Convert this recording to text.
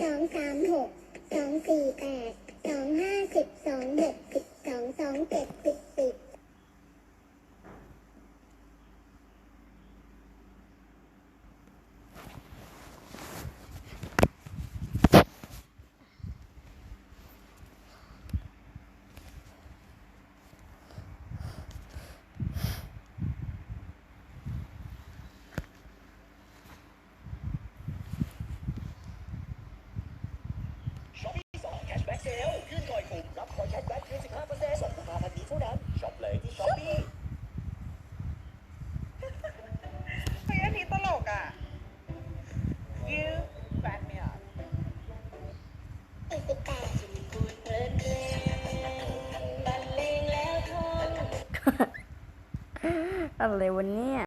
สองสามหกสองสี่แปดสองห้าสิบสองหก เซลขึ้นก่อยปุ่มรับคอยแคชแบ็กคืน15%ส่งกุมภาพันธ์นี้เท่านั้นช็อปเลยที่ช้อปปี้เฮ้ยอันนี้ตลกอะ You back me up อะไรวันนี้